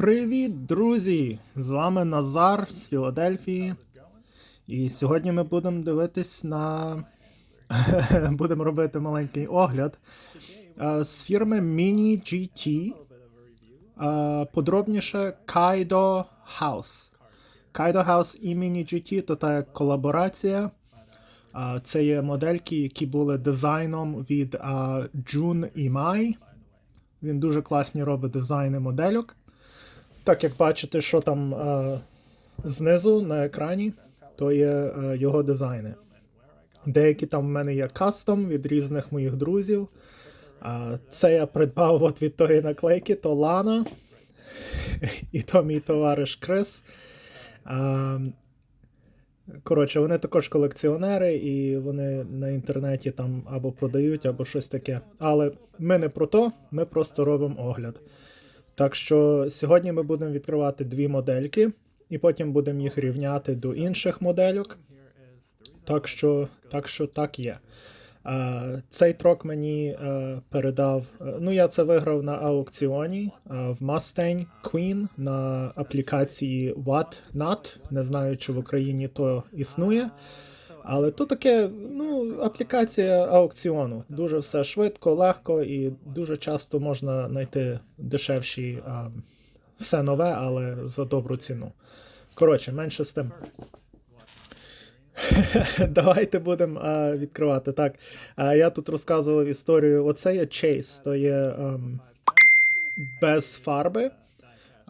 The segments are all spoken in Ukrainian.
Привіт, друзі! З вами Назар з Філадельфії. І сьогодні ми будемо дивитись на. будемо робити маленький огляд е, з фірми Mini GT. е, Подробніше Kaido House. Kaido House і Mini GT то та колаборація. Це є модельки, які були дизайном від Jun і Mai. Він дуже класні робить дизайни модельок. Так як бачите, що там а, знизу на екрані, то є а, його дизайни. Деякі там в мене є кастом від різних моїх друзів. А, це я придбав от від тої наклейки, то Лана. І то мій товариш Крис. А, Коротше, вони також колекціонери, і вони на інтернеті там або продають, або щось таке. Але ми не про то, ми просто робимо огляд. Так що сьогодні ми будемо відкривати дві модельки, і потім будемо їх рівняти до інших модельок. Так що так, що так є. Цей трок мені е, передав. е, Ну, я це виграв на аукціоні е, в Mustang Queen на аплікації WhatNot. Не знаю, чи в Україні то існує. Але то таке, ну, аплікація аукціону. Дуже все швидко, легко і дуже часто можна знайти дешевші а, все нове, але за добру ціну. Коротше, менше з тим. Давайте будемо відкривати. Так, а, я тут розказував історію. Оце є Chase, то є ем, без фарби.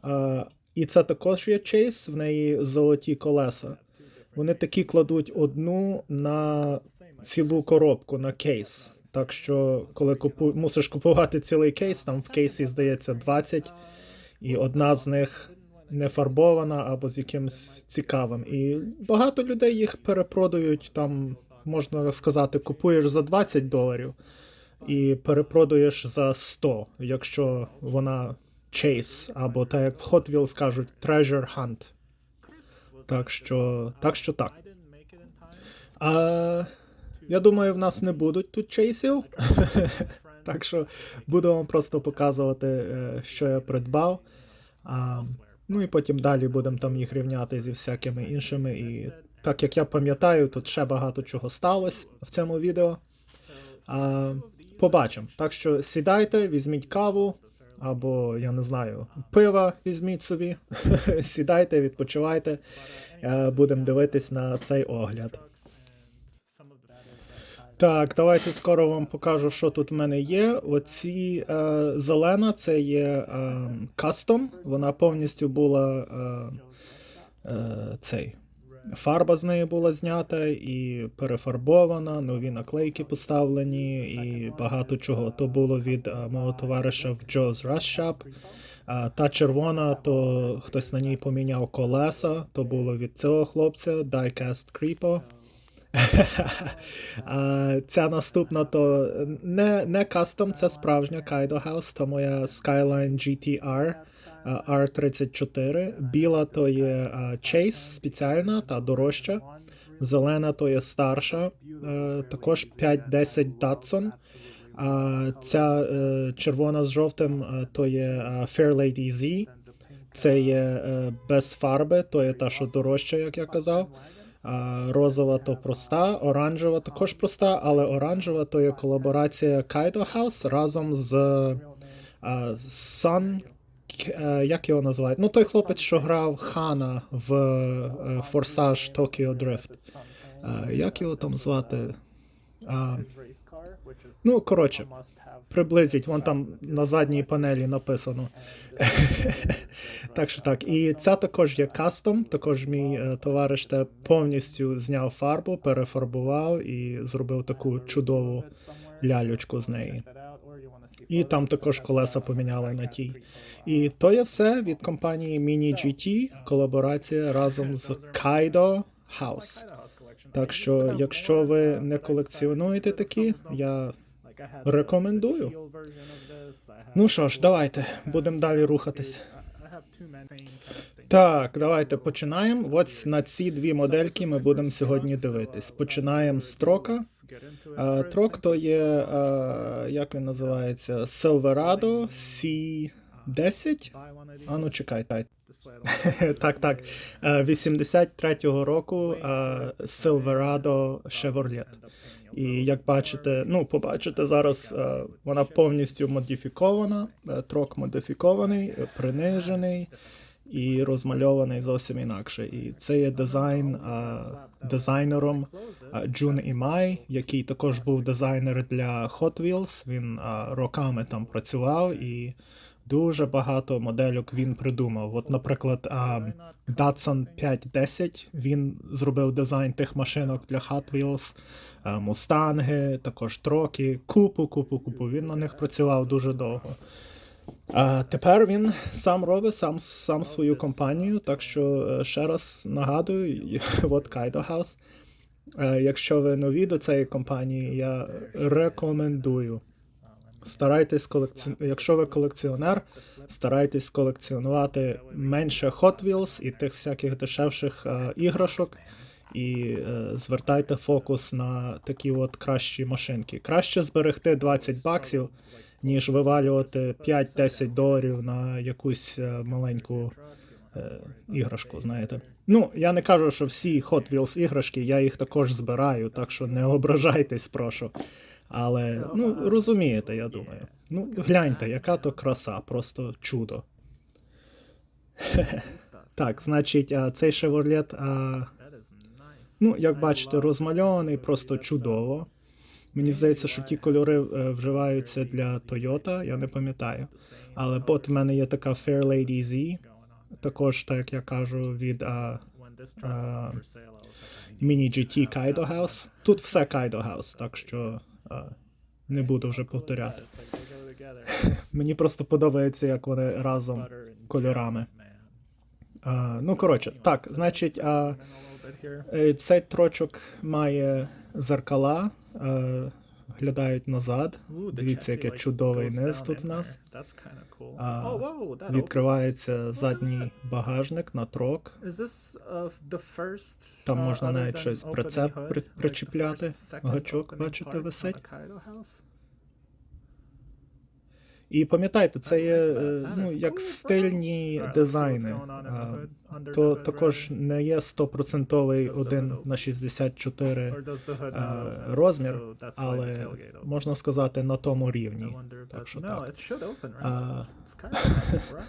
А, і це також є Chase, в неї золоті колеса. Вони такі кладуть одну на цілу коробку, на кейс. Так що, коли купу... мусиш купувати цілий кейс, там в кейсі здається 20, і одна з них не фарбована або з якимось цікавим. І багато людей їх перепродають там, можна сказати, купуєш за 20 доларів і перепродаєш за 100, якщо вона Chase, або так як в Hot Wheels кажуть, Treasure Hunt. Так що, так що так. А, я думаю, в нас не будуть тут чейсів. так що буду вам просто показувати, е, що я придбав. А, ну і потім далі будемо там їх рівняти зі всякими іншими. І так як я пам'ятаю, тут ще багато чого сталося в цьому відео. А, побачимо. Так що сідайте, візьміть каву. Або, я не знаю, пива візьміть собі, сідайте, відпочивайте. Е, Будемо дивитись на цей огляд. Так, давайте скоро вам покажу, що тут в мене є. Оці е, зелена це є е, кастом. Вона повністю була е, е, цей. Фарба з неї була знята і перефарбована, нові наклейки поставлені, і багато чого. То було від е, мого товариша в Joe's Rush Shop. А та червона, то хтось на ній поміняв колеса, то було від цього хлопця Diecast Creepo. а, ця наступна то не, не кастом, це справжня Kaido House, то моя Skyline GTR R34. Біла то є а, Chase спеціальна та дорожча. Зелена то є старша, е, також 510 Datsun. Ця е, червона з жовтим е, то є е, Fair Lady Z. Це є е, без фарби, то є та, що дорожча, як я казав. Розова то проста, оранжева також проста, але оранжева то є колаборація Kaido House разом з Sun. Е, Як його називають? Ну, той хлопець, що грав Хана в е, Forsage Tokyo Drift. Е, Як його там звати? А, ну, коротше, приблизіть, вон там на задній панелі написано. так що так. І ця також є кастом. Також мій товариш те повністю зняв фарбу, перефарбував і зробив таку чудову лялючку з неї. І там також колеса поміняли на тій. І то є все від компанії Mini GT, колаборація разом з Kaido House. Так що, якщо ви не колекціонуєте такі, я рекомендую. Ну що ж, давайте будемо далі рухатись. Так, давайте починаємо. От на ці дві модельки ми будемо сьогодні дивитись. Починаємо з трока. Трок то є, як він називається, Silverado C 10? buy one. А ну чекай, тай. This way I don't так, так. Е, 83-го року е, Silverado Chevrolet. І як бачите, ну побачите зараз, е, вона повністю модифікована, е, трок модифікований, принижений і розмальований зовсім інакше. І це є дизайн е, дизайнером е, Джун Імай, який також був дизайнер для Hot Wheels. Він е, роками там працював і дуже багато модельок він придумав. От, наприклад, Datsun 510, він зробив дизайн тих машинок для Hot Wheels, Мустанги, також троки, купу, купу, купу. Він на них працював дуже довго. А тепер він сам робить сам, сам свою компанію. Так що е, ще раз нагадую, от Kaido House. Е, Якщо ви нові до цієї компанії, я рекомендую. Старайтесь колекці... Якщо ви колекціонер, старайтесь колекціонувати менше Hot Wheels і тих всяких дешевших е, іграшок. І е, звертайте фокус на такі от кращі машинки. Краще зберегти 20 баксів, ніж вивалювати 5-10 доларів на якусь е, маленьку е, іграшку, знаєте. Ну, я не кажу, що всі Hot Wheels іграшки, я їх також збираю, так що не ображайтесь, прошу. Але ну розумієте, я думаю. Ну, гляньте, яка то краса, просто чудо. Так, значить, цей nice. ну, як бачите, розмальований просто чудово. Мені здається, що ті кольори е, вживаються для Toyota, я не пам'ятаю. Але от в мене є така Fairlady Z, також, так як я кажу, від Mini GT Kaido House. Тут все Kaido House, так що а, не буду вже повторяти. Мені просто подобається, як вони разом кольорами. А, ну, коротше, так, значить, а, е, цей трочок має зеркала, е, глядають назад. Ooh, Дивіться, яке чудовий низ тут в нас. А, oh, Відкривається задній багажник на трок. uh, Там uh, можна навіть щось прицеп причіпляти. Гачок, бачите, висить. І пам'ятайте, це є е, ну, як стильні дизайни. То також не є 100% Does the один на 64 Or does the hood е, not open? розмір, але можна сказати на тому рівні. Так що так. it should open, right? А, It's kind of nice, bro.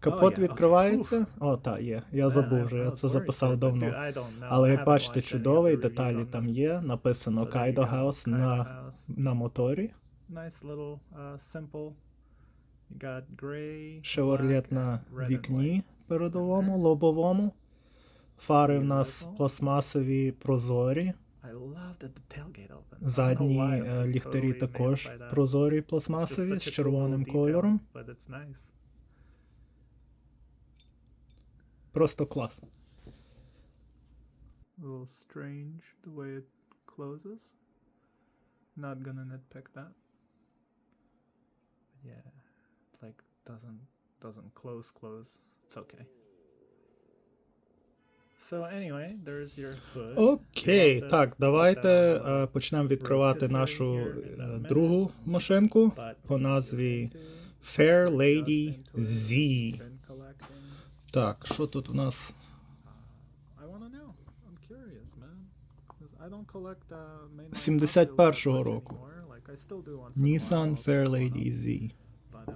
Капот відкривається. О, так, є. Я забув вже, я це записав давно. Але як бачите, чудовий, деталі там є. Написано Kaido House на, на моторі. Uh, black, на вікні передовому, лобовому. Фари в нас пластмасові прозорі. Задні е, ліхтарі також прозорі пластмасові з червоним кольором. But it's nice. Просто клас. A little strange the way it closes. Not gonna nitpick that. But yeah, like doesn't doesn't close close. It's okay. So anyway, there's your hood. Окей, this, так, давайте uh, е, почнемо відкривати нашу е, minute. другу машинку по назві Fair Lady Z. Так, що тут у нас? Uh, mainline 71-го Hot Wheels that much року. Nissan while, Fair but, Lady Z. Uh,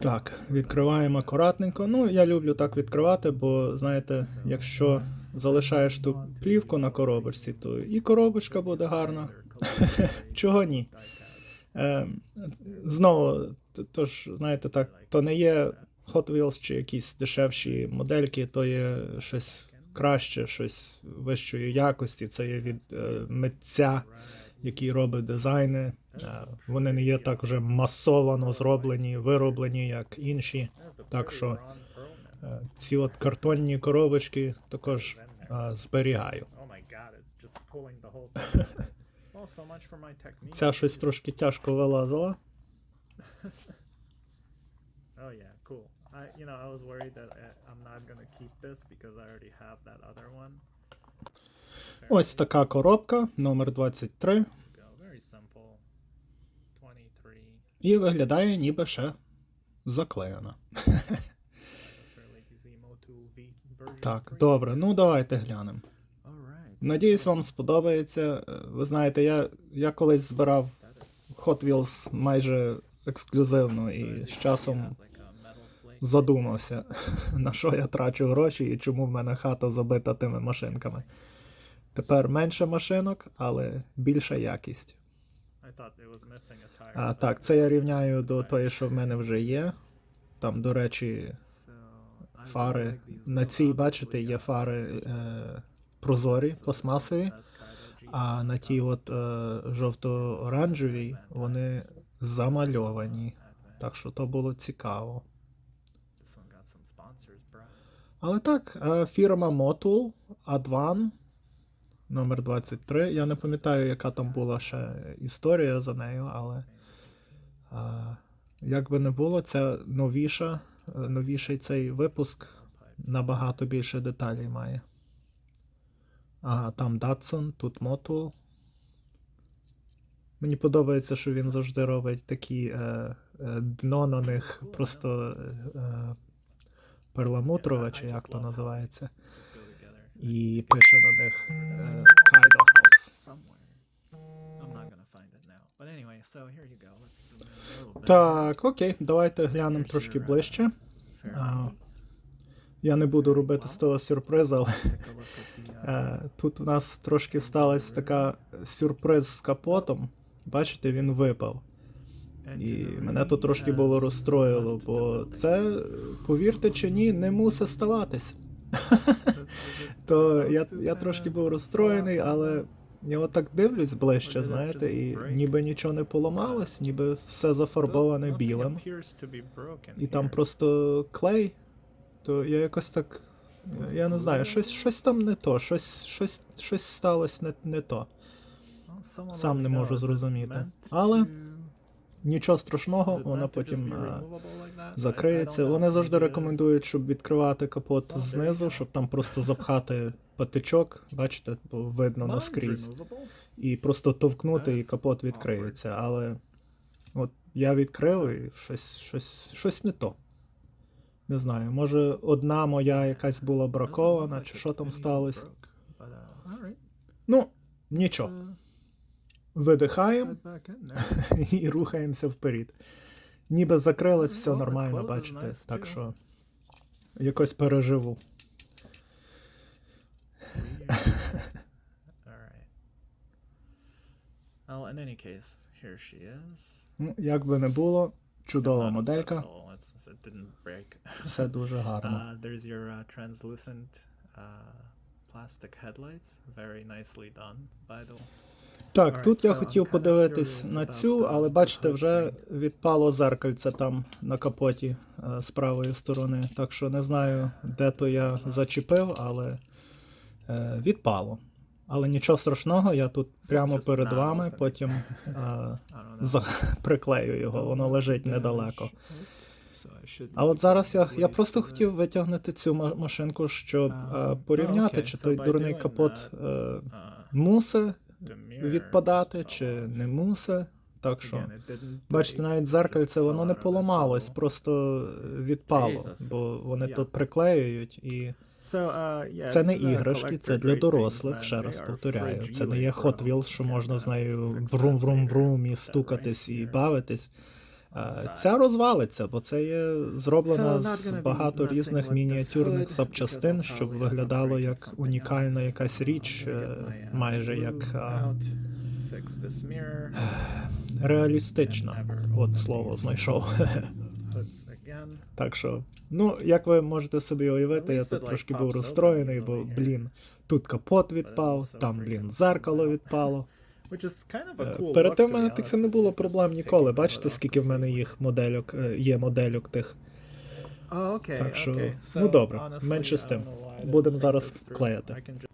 Так, відкриваємо акуратненько. Ну, я люблю так відкривати, бо знаєте, якщо залишаєш ту плівку на коробочці, то і коробочка буде гарна. Чого ні? Е, знову, то ж, знаєте, так, то не є Hot Wheels чи якісь дешевші модельки, то є щось краще, щось вищої якості. Це є від е, митця, який робить дизайни. Е, вони не є так вже масовано зроблені, вироблені, як інші. Так що е, ці от картонні коробочки також е, зберігаю. Oh. Ця щось трошки тяжко вилазила. I, you know, I was worried that I, I'm not gonna keep this because I already have that other one. Ось така коробка, номер 23. Go. Very simple. І виглядає ніби ще заклеєно. Так, добре, ну давайте глянемо. Надіюсь, вам сподобається. Е, Ви знаєте, я, я колись збирав Hot Wheels майже ексклюзивно і з часом задумався, на що я трачу гроші і чому в мене хата забита тими машинками. Тепер менше машинок, але більша якість. А так, це я рівняю до тої, що в мене вже є. Там, до речі, фари. На цій, бачите, є фари е, прозорі, пластмасові, а на тій от е, жовто-оранжевій вони замальовані. Так що то було цікаво. Але так, е, фірма Motul Advan номер 23. Я не пам'ятаю, яка там була ще історія за нею, але е, як би не було, це новіша, е, новіший цей випуск набагато більше деталей має. Ага, там Datsun, тут Motul. Мені подобається, що він завжди робить такі е, е, дно на них просто е, е, перламутрове, чи як то називається. І пише на них е, Kaido House. Так, окей, давайте глянемо трошки ближче. А, я не буду робити з того сюрприз, але е, тут у нас трошки сталася така сюрприз з капотом. Бачите, він випав. І мене то трошки було розстроїло, бо це, повірте чи ні, не мусить ставатись. То я, я трошки був розстроєний, але я отак дивлюсь ближче, знаєте, і ніби нічого не поламалось, ніби все зафарбоване білим. І там просто клей. То я якось так. Я не знаю, щось, щось там не то, щось, щось, щось сталося не, не то. Сам не можу зрозуміти. Але Нічого страшного, вона потім е, закриється. Вони завжди рекомендують, щоб відкривати капот знизу, щоб там просто запхати патичок, бачите, бо видно наскрізь, і просто товкнути, і капот відкриється. Але от я відкрив і щось, щось, щось не то. Не знаю, може одна моя якась була бракована, чи що там сталося. Ну, нічого. Видихаємо і рухаємося вперед. Ніби закрилось, все нормально, бачите. Так що якось переживу. Ну, як би не було, чудова моделька, все дуже гарно. Uh, there's your uh, translucent uh, plastic headlights. Very nicely done, by the way. Так, тут я хотів подивитись на цю, але бачите, вже відпало зеркальце там на капоті е, з правої сторони. Так що не знаю, де то я зачепив, але е, відпало. Але нічого страшного, я тут прямо перед вами, потім е, приклею його, воно лежить недалеко. А от зараз я, я просто хотів витягнути цю машинку, щоб А, е, порівняти, чи той дурний капот that, е, uh, відпадати, чи не мусить. Так що. Бачите, навіть зеркальце воно не поламалось, просто відпало, бо вони тут приклеюють і. Uh, Це не іграшки, це для дорослих, ще раз повторяю. Це не є Hot. Wheels, що можна з нею fix that брум-брум-брум і стукатись і бавитись. А, Ця розвалиться, бо це є зроблена з багато різних мініатюрних запчастин, щоб виглядало як унікальна якась річ, е, майже як реалістична. От слово знайшов. Так що, ну, як ви можете собі уявити, я тут трошки був розстроєний, бо, блін, тут капот відпав, там, блін, зеркало відпало. Kind of Е, cool Перед тим в мене таке не було проблем ніколи. Бачите, скільки в мене їх модельок, е, є модельок тих. Oh, okay, Так що, okay. ну, добре, honestly, менше з тим. Будемо зараз. Just-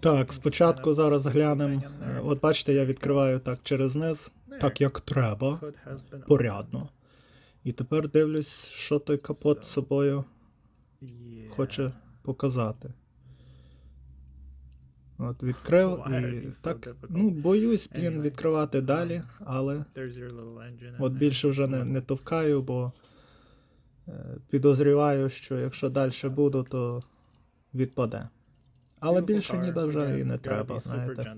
Так, спочатку зараз глянемо. Е. От бачите, я відкриваю так через низ, так як треба, порядно. І тепер дивлюсь, що той капот собою. Yeah. хоче показати. От відкрив і так. Ну, боюсь, блін, відкривати далі, але от більше вже не, не товкаю, бо е, підозріваю, що якщо далі буду, то відпаде. Але більше ніби вже і не треба, знаєте.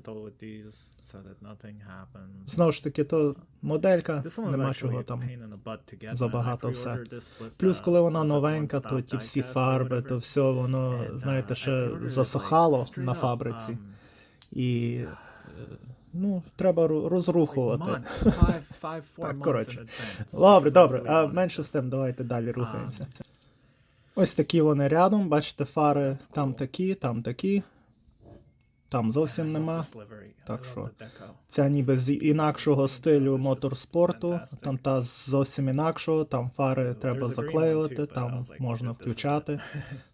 Знову ж таки, то моделька, нема чого там. забагато все. Плюс, uh, коли вона новенька, то ті всі фарби, то все воно, знаєте, uh, ще засохало на фабриці. um, І е, ну, треба ру- розрухувати. Так, коротше. Добре, добре. А менше з тим, давайте далі рухаємося. Ось такі вони рядом, бачите, фари там такі, там такі. Там зовсім нема. Так що. Ця ніби з інакшого стилю моторспорту, там та зовсім інакшого, там фари треба заклеювати, там можна включати.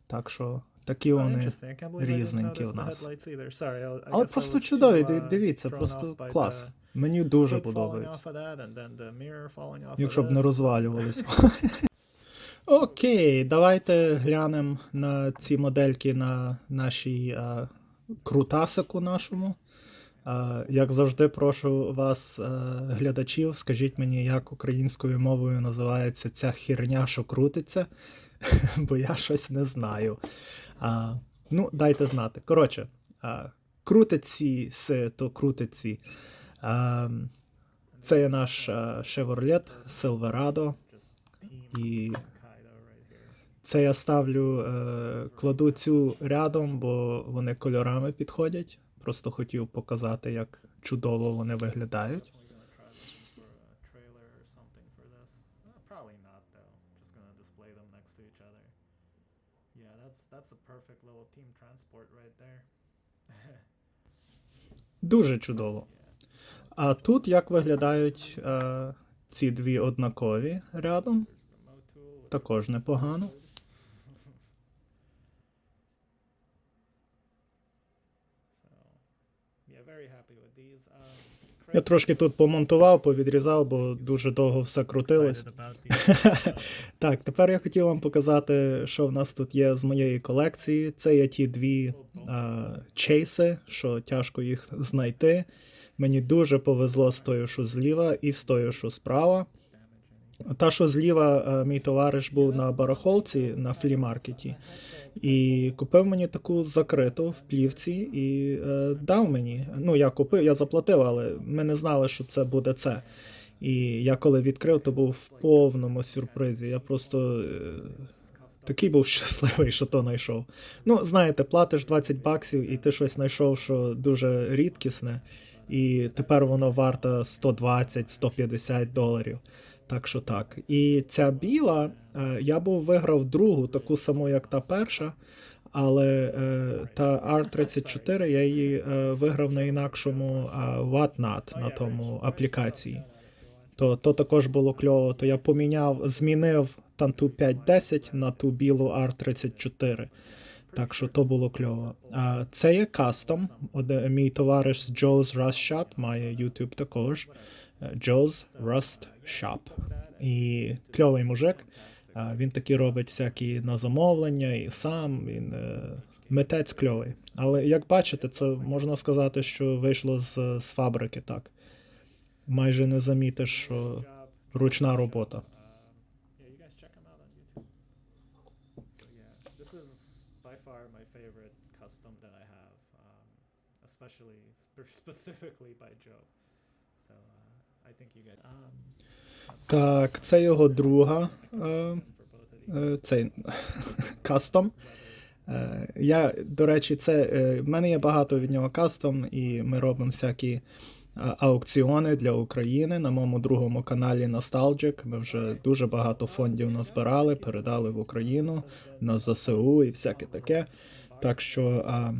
Так що такі вони. різненькі в нас. Але просто чудові, uh, дивіться, просто клас. Мені дуже подобається. Якщо б не розвалювалися. Окей, давайте глянемо на ці модельки на нашій а, крутасику нашому. А, як завжди, прошу вас, а, глядачів, скажіть мені, як українською мовою називається ця херня, що крутиться, бо я щось не знаю. А, ну, дайте знати. Коротше, а, крутиці, си, то крутиці. А, це наш Chevrolet Silverado. І. це я ставлю, е, кладу цю рядом, бо вони кольорами підходять. Просто хотів показати, як чудово вони виглядають. Uh. Дуже чудово. А тут як виглядають е, ці дві однакові рядом, також непогано. So, yeah, very happy with these. Um, Я трошки тут помонтував, повідрізав, бо дуже довго все крутилось. Так, тепер я хотів вам показати, що в нас тут є з моєї колекції. Це є ті дві а, чейси, що тяжко їх знайти. Мені дуже повезло з тою, що зліва, і з тою, що справа. Та, що зліва, а, мій товариш був на барахолці на флімаркеті. І купив мені таку закриту в плівці і е, дав мені. Ну, я купив, я заплатив, але ми не знали, що це буде це. І я коли відкрив, то був в повному сюрпризі. Я просто е, такий був щасливий, що то знайшов. Ну, знаєте, платиш 20 баксів, і ти щось знайшов, що дуже рідкісне, і тепер воно варто 120-150 доларів. Так що так. І ця біла, е, я був виграв другу, таку саму, як та перша. Але е, та R34 я її е, виграв на інакшому е, Whatnot на тому аплікації. То, то також було кльово. То я поміняв, змінив танту 510 на ту білу R34. Так що то було кльово. А це є кастом. Мій товариш Joe's Rust Shop має YouTube також. Joe's Rust Shop. І кльовий мужик. Він такі робить всякі на замовлення і сам. Він е, митець кльовий. Але як бачите, це можна сказати, що вийшло з, з фабрики так. Майже не замітиш, що ручна робота. Um, specifically by Joe. So uh, I think you guys um, Так, це його друга. Е, е, цей кастом. Е, Я, до речі, це в мене є багато від нього кастом, і ми робимо всякі аукціони для України на моєму другому каналі Nostalgic. Ми вже дуже багато фондів назбирали, передали в Україну на ЗСУ і всяке таке. Так що а,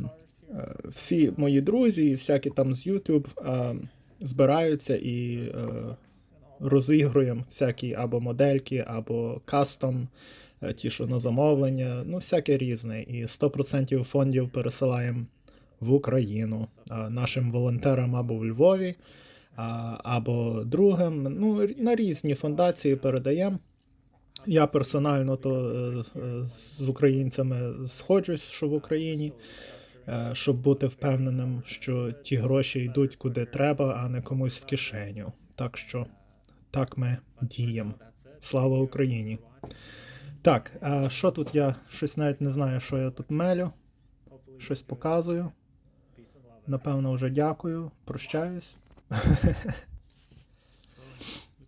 е, всі мої друзі, і всякі там з YouTube а, збираються і е, розігруємо всякі або модельки, або кастом, е, ті, що на замовлення, ну, всяке різне. І 100% фондів пересилаємо в Україну а, нашим волонтерам або в Львові, а, або другим. Ну, на різні фондації передаємо. Я персонально то е, е, з українцями сходжусь, що в Україні. Е, щоб бути впевненим, що ті гроші йдуть куди треба, а не комусь в кишеню. Так що так ми діємо. Слава Україні! Так, а що тут я щось навіть не знаю, що я тут мелю, щось показую. Напевно, вже дякую, прощаюсь.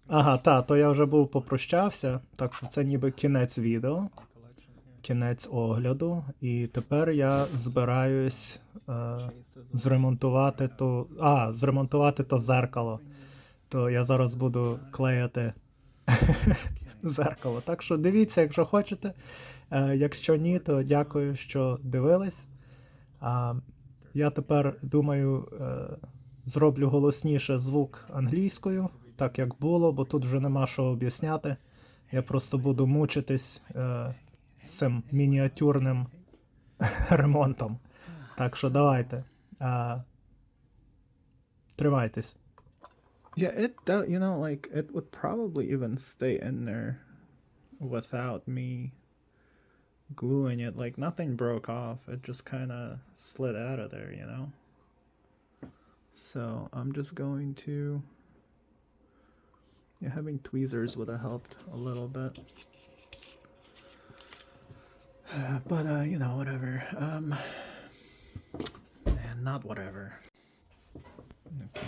Ага, та, то я вже був попрощався, так що це ніби кінець відео, кінець огляду. І тепер я збираюсь е, зремонтувати то. А, зремонтувати то зеркало. То я зараз буду клеяти зеркало. Так що дивіться, якщо хочете. Е, якщо ні, то дякую, що дивились. А, я тепер думаю, е, зроблю голосніше звук англійською, так як було, бо тут вже нема що об'ясняти. Я просто буду мучитись е, цим мініатюрним ремонтом. Так що давайте. Е, тримайтесь. Yeah, it do- you know like it would probably even stay in there without me gluing it. Like nothing broke off. It just kind of slid out of there, you know. So I'm just going to. Yeah, having tweezers would have helped a little bit. Uh, but uh, you know, whatever. Um, and not whatever. Okay.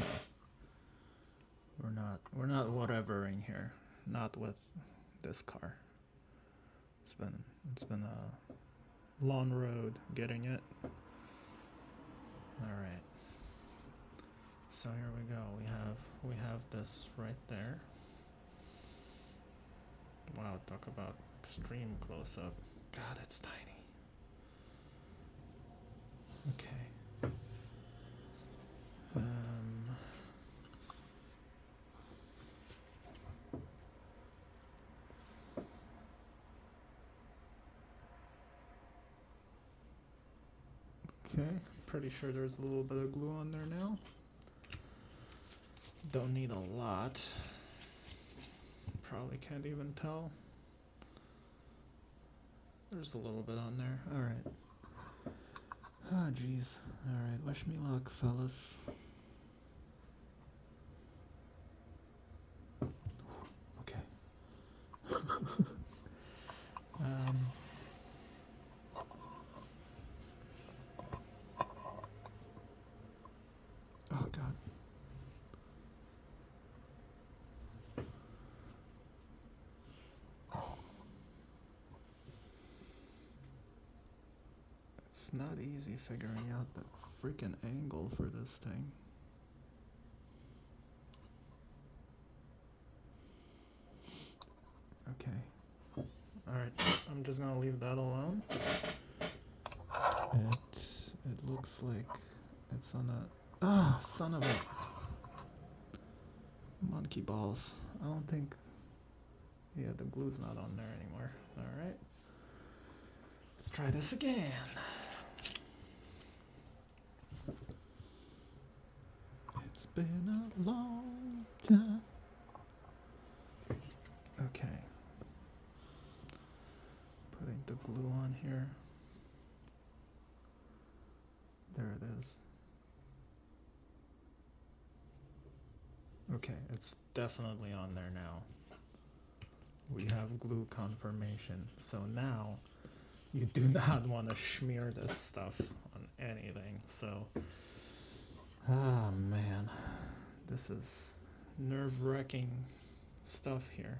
We're not we're not whatevering here. Not with this car. It's been it's been a long road getting it. All right. So here we go. We have we have this right there. Wow, talk about extreme close up. God, it's tiny. Okay. Um Okay, pretty sure there's a little bit of glue on there now. Don't need a lot. Probably can't even tell. There's a little bit on there. Alright. Ah, jeez. Alright, wish me luck, fellas. Okay. um. Oh god. It's not easy figuring out the freaking angle for this thing. Okay. Alright, I'm just gonna leave that alone. It it looks like it's on a Ah, son of a monkey balls. I don't think. Yeah, the glue's not on there anymore. All right. Let's try this again. It's been a long time. Okay. Putting the glue on here. There it is. Okay, it's definitely on there now. We have glue confirmation. So now you do not want to smear this stuff on anything. So, ah man, this is nerve wracking stuff here.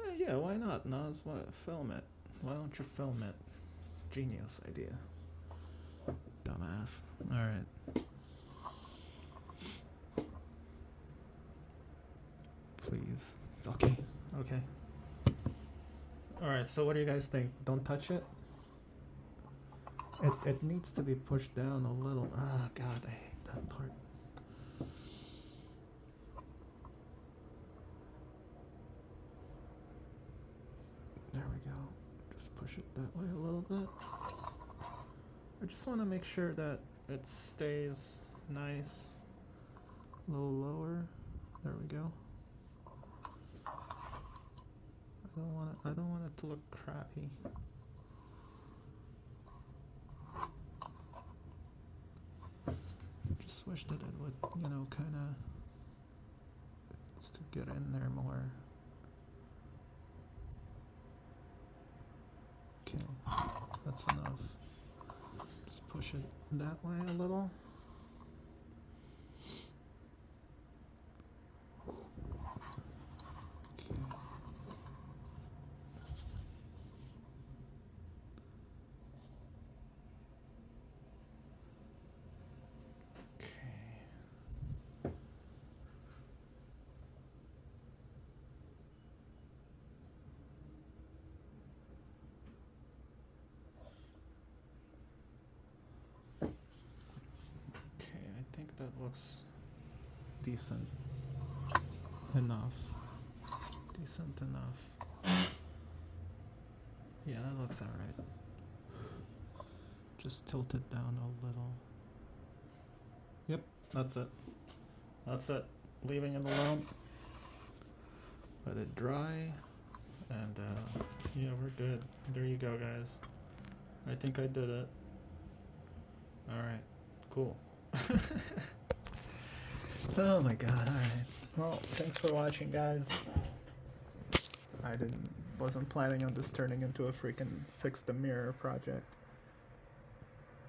Eh, yeah, why not? Nas, what? Film it. Why don't you film it? Genius idea. Dumbass. Alright. please. Okay, okay. Alright, so what do you guys think? Don't touch it? It, it needs to be pushed down a little. Ah, God, I hate that part. There we go. Just push it that way a little bit. I just want to make sure that it stays nice. A little lower. There we go. I don't want it. I don't want it to look crappy. You know, kind of to get in there more. Okay, that's enough. Just push it that way a little. Okay. Okay. Okay, I think that looks decent enough. Decent enough. Yeah, that looks alright. Just tilt it down a little. Yep, that's it. That's it. Leaving it alone. Let it dry. And uh, yeah, we're good. There you go, guys. I think I did it. Alright, cool. oh my god, alright. Well, thanks for watching, guys. I didn't wasn't planning on this turning into a freaking fix the mirror project.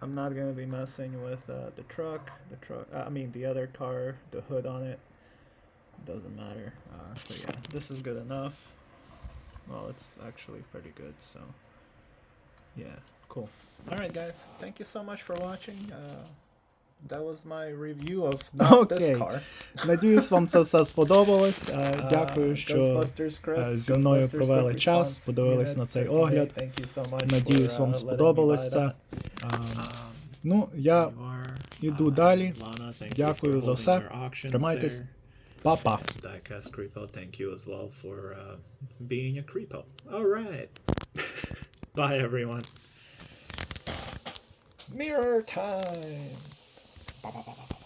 I'm not gonna be messing with uh, the truck, the truck. Uh, I mean the other car, the hood on it. Doesn't matter. Uh, so yeah, this is good enough. Well, it's actually pretty good. So yeah, cool. All right, guys. Thank you so much for watching. Uh, that was my review of not Окей. this car. Надіюсь, вам це все сподобалось. Е, Uh, Дякую, що Chris, е, зі мною провели час, подивились на цей огляд. Thank you so much Надіюсь, for, вам uh, сподобалось це. Е, Um, Ну, я uh, далі. Lana, Дякую за все. Тримайтесь. Diecast Creepo, thank you as well for uh, being a creepo. All right. Bye, everyone. Mirror time. Bay bay bay bay.